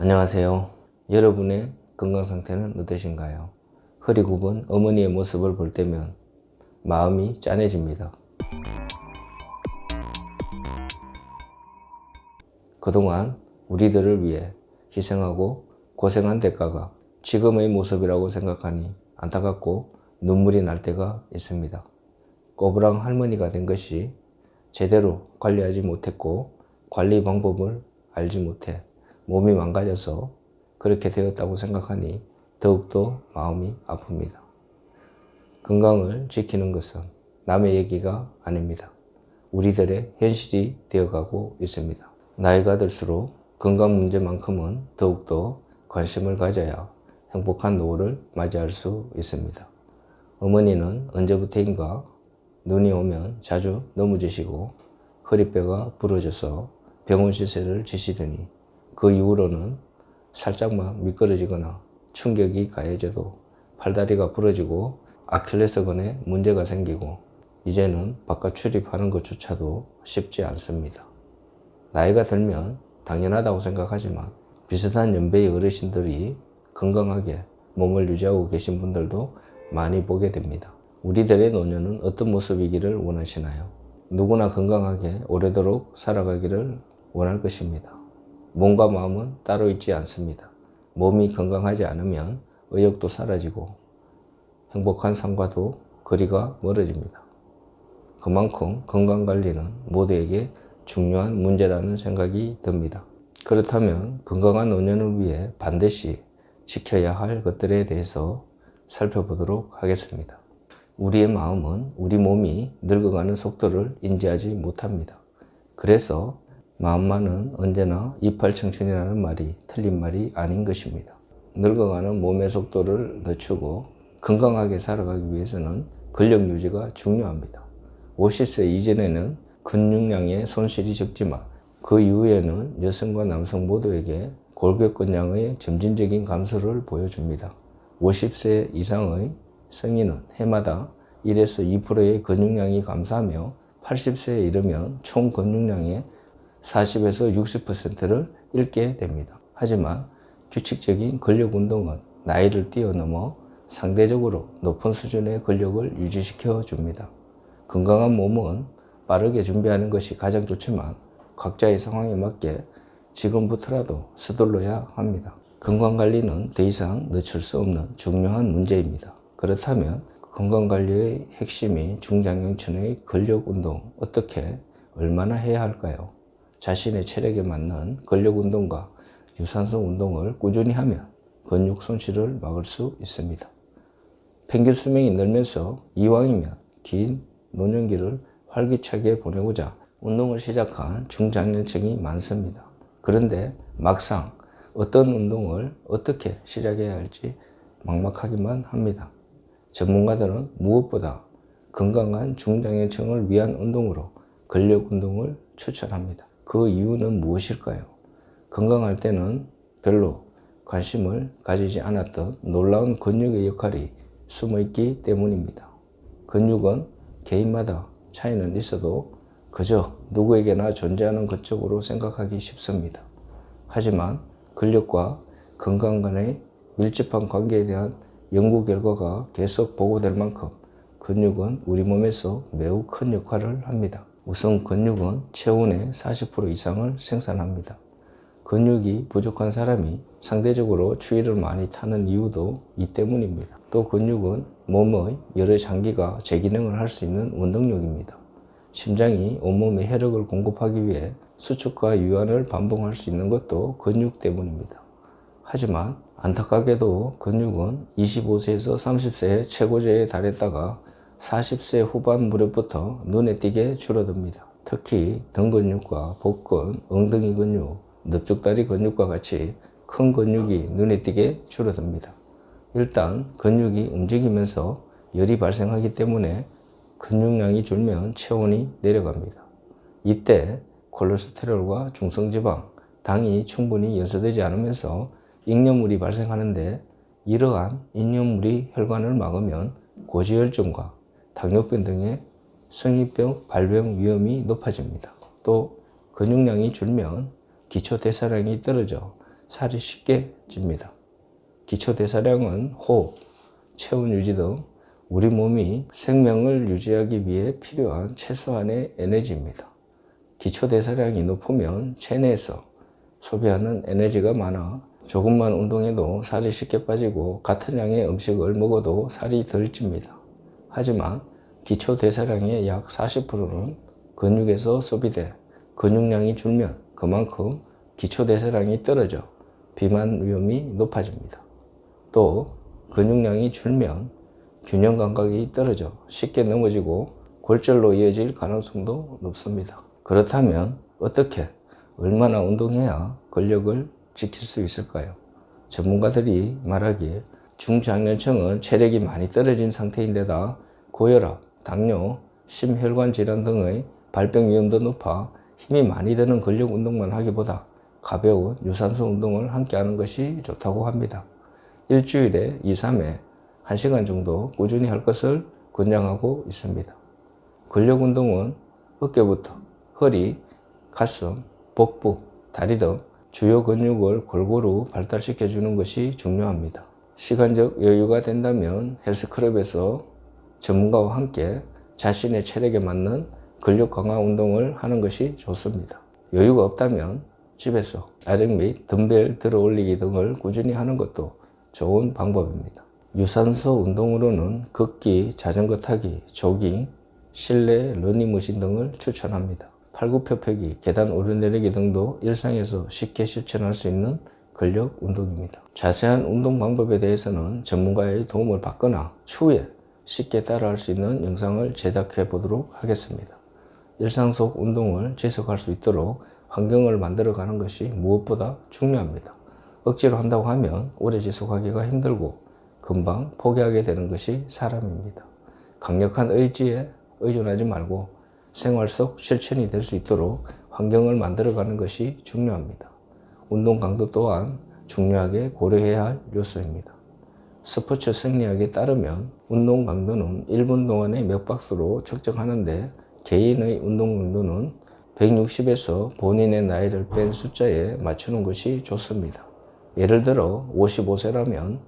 안녕하세요. 여러분의 건강 상태는 어떠신가요? 허리 굽은 어머니의 모습을 볼 때면 마음이 짠해집니다. 그동안 우리들을 위해 희생하고 고생한 대가가 지금의 모습이라고 생각하니 안타깝고 눈물이 날 때가 있습니다. 꼬부랑 할머니가 된 것이 제대로 관리하지 못했고 관리 방법을 알지 못해 몸이 망가져서 그렇게 되었다고 생각하니 더욱더 마음이 아픕니다. 건강을 지키는 것은 남의 얘기가 아닙니다. 우리들의 현실이 되어가고 있습니다. 나이가 들수록 건강 문제만큼은 더욱더 관심을 가져야 행복한 노후를 맞이할 수 있습니다. 어머니는 언제부터인가 눈이 오면 자주 넘어지시고 허리뼈가 부러져서 병원 시세를 지시더니 그 이후로는 살짝만 미끄러지거나 충격이 가해져도 팔다리가 부러지고 아킬레스건에 문제가 생기고 이제는 바깥 출입하는 것조차도 쉽지 않습니다. 나이가 들면 당연하다고 생각하지만 비슷한 연배의 어르신들이 건강하게 몸을 유지하고 계신 분들도 많이 보게 됩니다. 우리들의 노년은 어떤 모습이기를 원하시나요? 누구나 건강하게 오래도록 살아가기를 원할 것입니다. 몸과 마음은 따로 있지 않습니다. 몸이 건강하지 않으면 의욕도 사라지고 행복한 삶과도 거리가 멀어집니다. 그만큼 건강 관리는 모두에게 중요한 문제라는 생각이 듭니다. 그렇다면 건강한 노년을 위해 반드시 지켜야 할 것들에 대해서 살펴보도록 하겠습니다. 우리의 마음은 우리 몸이 늙어가는 속도를 인지하지 못합니다. 그래서 마음만은 언제나 이팔 청춘이라는 말이 틀린 말이 아닌 것입니다. 늙어가는 몸의 속도를 늦추고 건강하게 살아가기 위해서는 근력 유지가 중요합니다. 50세 이전에는 근육량의 손실이 적지만 그 이후에는 여성과 남성 모두에게 골격근량의 점진적인 감소를 보여줍니다. 50세 이상의 성인은 해마다 1에서 2%의 근육량이 감소하며 80세에 이르면 총 근육량의 40에서 60%를 잃게 됩니다. 하지만 규칙적인 근력 운동은 나이를 뛰어넘어 상대적으로 높은 수준의 근력을 유지시켜 줍니다. 건강한 몸은 빠르게 준비하는 것이 가장 좋지만 각자의 상황에 맞게 지금부터라도 서둘러야 합니다. 건강관리는 더 이상 늦출 수 없는 중요한 문제입니다. 그렇다면 건강관리의 핵심인 중장년층의 근력 운동 어떻게 얼마나 해야 할까요? 자신의 체력에 맞는 근력 운동과 유산소 운동을 꾸준히 하면 근육 손실을 막을 수 있습니다. 평균 수명이 늘면서 이왕이면 긴 노년기를 활기차게 보내고자 운동을 시작한 중장년층이 많습니다. 그런데 막상 어떤 운동을 어떻게 시작해야 할지 막막하기만 합니다. 전문가들은 무엇보다 건강한 중장년층을 위한 운동으로 근력 운동을 추천합니다. 그 이유는 무엇일까요? 건강할 때는 별로 관심을 가지지 않았던 놀라운 근육의 역할이 숨어 있기 때문입니다. 근육은 개인마다 차이는 있어도 그저 누구에게나 존재하는 것적으로 생각하기 쉽습니다. 하지만 근력과 건강 간의 밀접한 관계에 대한 연구 결과가 계속 보고될 만큼 근육은 우리 몸에서 매우 큰 역할을 합니다. 우선 근육은 체온의 40% 이상을 생산합니다. 근육이 부족한 사람이 상대적으로 추위를 많이 타는 이유도 이 때문입니다. 또 근육은 몸의 여러 장기가 재기능을 할 수 있는 원동력입니다. 심장이 온몸에 혈액을 공급하기 위해 수축과 유한을 반복할 수 있는 것도 근육 때문입니다. 하지만 안타깝게도 근육은 25세에서 30세의 최고조에 달했다가 40세 후반 무렵부터 눈에 띄게 줄어듭니다. 특히 등 근육과 복근, 엉덩이 근육, 넓적다리 근육과 같이 큰 근육이 눈에 띄게 줄어듭니다. 일단 근육이 움직이면서 열이 발생하기 때문에 근육량이 줄면 체온이 내려갑니다. 이때 콜레스테롤과 중성지방, 당이 충분히 연소되지 않으면서 잉여물이 발생하는데 이러한 잉여물이 혈관을 막으면 고지혈증과 당뇨병 등의 성인병 발병 위험이 높아집니다. 또 근육량이 줄면 기초 대사량이 떨어져 살이 쉽게 찝니다. 기초 대사량은 호흡, 체온 유지 등 우리 몸이 생명을 유지하기 위해 필요한 최소한의 에너지입니다. 기초 대사량이 높으면 체내에서 소비하는 에너지가 많아 조금만 운동해도 살이 쉽게 빠지고 같은 양의 음식을 먹어도 살이 덜 찝니다. 하지만 기초 대사량의 약 40%는 근육에서 소비돼 근육량이 줄면 그만큼 기초 대사량이 떨어져 비만 위험이 높아집니다. 또 근육량이 줄면 균형 감각이 떨어져 쉽게 넘어지고 골절로 이어질 가능성도 높습니다. 그렇다면 어떻게 얼마나 운동해야 근력을 지킬 수 있을까요? 전문가들이 말하기에 중장년층은 체력이 많이 떨어진 상태인데다 고혈압, 당뇨, 심혈관 질환 등의 발병 위험도 높아 힘이 많이 드는 근력 운동만 하기보다 가벼운 유산소 운동을 함께 하는 것이 좋다고 합니다. 일주일에 2, 3회 1시간 정도 꾸준히 할 것을 권장하고 있습니다. 근력 운동은 어깨부터 허리, 가슴, 복부, 다리 등 주요 근육을 골고루 발달시켜 주는 것이 중요합니다. 시간적 여유가 된다면 헬스클럽에서 전문가와 함께 자신의 체력에 맞는 근력 강화 운동을 하는 것이 좋습니다. 여유가 없다면 집에서 아령 및 덤벨 들어 올리기 등을 꾸준히 하는 것도 좋은 방법입니다. 유산소 운동으로는 걷기, 자전거 타기, 조깅, 실내 러닝머신 등을 추천합니다. 팔굽혀펴기, 계단 오르내리기 등도 일상에서 쉽게 실천할 수 있는 근력 운동입니다. 자세한 운동 방법에 대해서는 전문가의 도움을 받거나 추후에 쉽게 따라할 수 있는 영상을 제작해 보도록 하겠습니다. 일상 속 운동을 지속할 수 있도록 환경을 만들어 가는 것이 무엇보다 중요합니다. 억지로 한다고 하면 오래 지속하기가 힘들고 금방 포기하게 되는 것이 사람입니다. 강력한 의지에 의존하지 말고 생활 속 실천이 될 수 있도록 환경을 만들어 가는 것이 중요합니다. 운동 강도 또한 중요하게 고려해야 할 요소입니다. 스포츠 생리학에 따르면 운동 강도는 1분 동안의 몇 박스로 측정하는데 개인의 운동 강도는 160에서 본인의 나이를 뺀 숫자에 맞추는 것이 좋습니다. 예를 들어 55세라면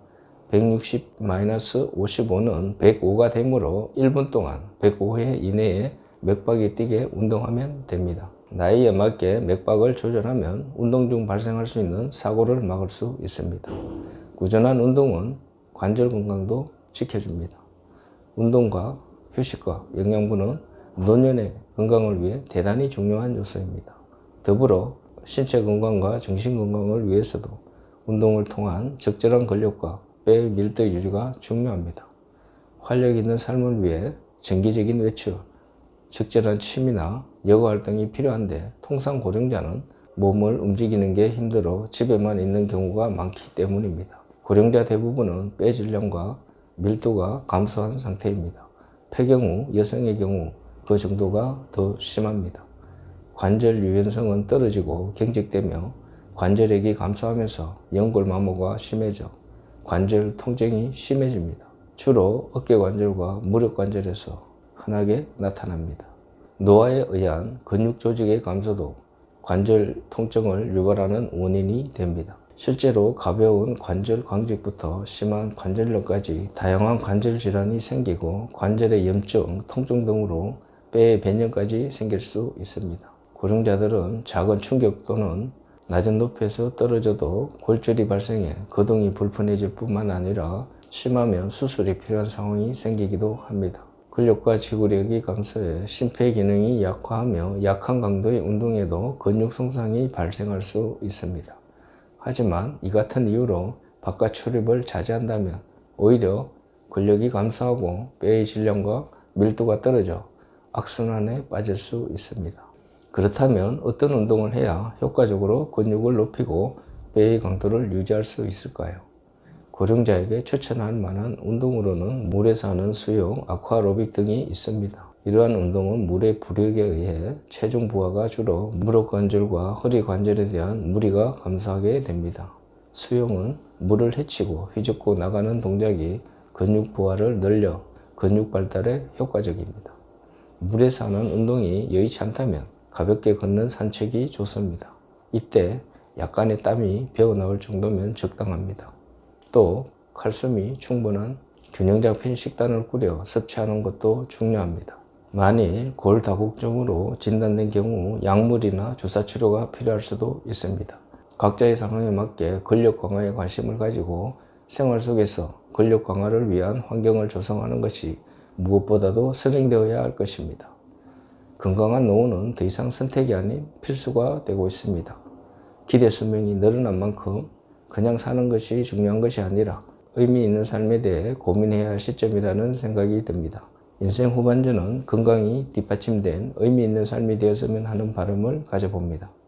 160-55는 105가 되므로 1분 동안 105회 이내에 맥박이 뛰게 운동하면 됩니다. 나이에 맞게 맥박을 조절하면 운동 중 발생할 수 있는 사고를 막을 수 있습니다. 꾸준한 운동은 관절 건강도 지켜줍니다. 운동과 휴식과 영양분은 노년의 건강을 위해 대단히 중요한 요소입니다. 더불어 신체 건강과 정신 건강을 위해서도 운동을 통한 적절한 근력과 뼈의 밀도 유지가 중요합니다. 활력 있는 삶을 위해 정기적인 외출, 적절한 취미나 여가 활동이 필요한데 통상 고령자는 몸을 움직이는 게 힘들어 집에만 있는 경우가 많기 때문입니다. 고령자 대부분은 뼈 질량과 밀도가 감소한 상태입니다. 폐경우, 여성의 경우 그 정도가 더 심합니다. 관절 유연성은 떨어지고 경직되며 관절액이 감소하면서 연골 마모가 심해져 관절 통증이 심해집니다. 주로 어깨 관절과 무릎 관절에서 흔하게 나타납니다. 노화에 의한 근육 조직의 감소도 관절 통증을 유발하는 원인이 됩니다. 실제로 가벼운 관절 광직부터 심한 관절염까지 다양한 관절 질환이 생기고 관절의 염증, 통증 등으로 뼈의 변형까지 생길 수 있습니다. 고령자들은 작은 충격 또는 낮은 높이에서 떨어져도 골절이 발생해 거동이 불편해질 뿐만 아니라 심하면 수술이 필요한 상황이 생기기도 합니다. 근력과 지구력이 감소해 심폐 기능이 약화하며 약한 강도의 운동에도 근육 손상이 발생할 수 있습니다. 하지만 이 같은 이유로 바깥 출입을 자제한다면 오히려 근력이 감소하고 뼈의 질량과 밀도가 떨어져 악순환에 빠질 수 있습니다. 그렇다면 어떤 운동을 해야 효과적으로 근육을 높이고 뼈의 강도를 유지할 수 있을까요? 고령자에게 추천할 만한 운동으로는 물에서 하는 수영, 아쿠아로빅 등이 있습니다. 이러한 운동은 물의 부력에 의해 체중 부하가 줄어 무릎 관절과 허리 관절에 대한 무리가 감소하게 됩니다. 수영은 물을 헤치고 휘젓고 나가는 동작이 근육 부하를 늘려 근육 발달에 효과적입니다. 물에서 하는 운동이 여의치 않다면 가볍게 걷는 산책이 좋습니다. 이때 약간의 땀이 배어 나올 정도면 적당합니다. 또 칼슘이 충분한 균형 잡힌 식단을 꾸려 섭취하는 것도 중요합니다. 만일 골다공증으로 진단된 경우 약물이나 주사 치료가 필요할 수도 있습니다. 각자의 상황에 맞게 근력 강화에 관심을 가지고 생활 속에서 근력 강화를 위한 환경을 조성하는 것이 무엇보다도 선행되어야 할 것입니다. 건강한 노후는 더 이상 선택이 아닌 필수가 되고 있습니다. 기대 수명이 늘어난 만큼 그냥 사는 것이 중요한 것이 아니라 의미 있는 삶에 대해 고민해야 할 시점이라는 생각이 듭니다. 인생 후반전은 건강이 뒷받침된 의미 있는 삶이 되었으면 하는 바람을 가져봅니다.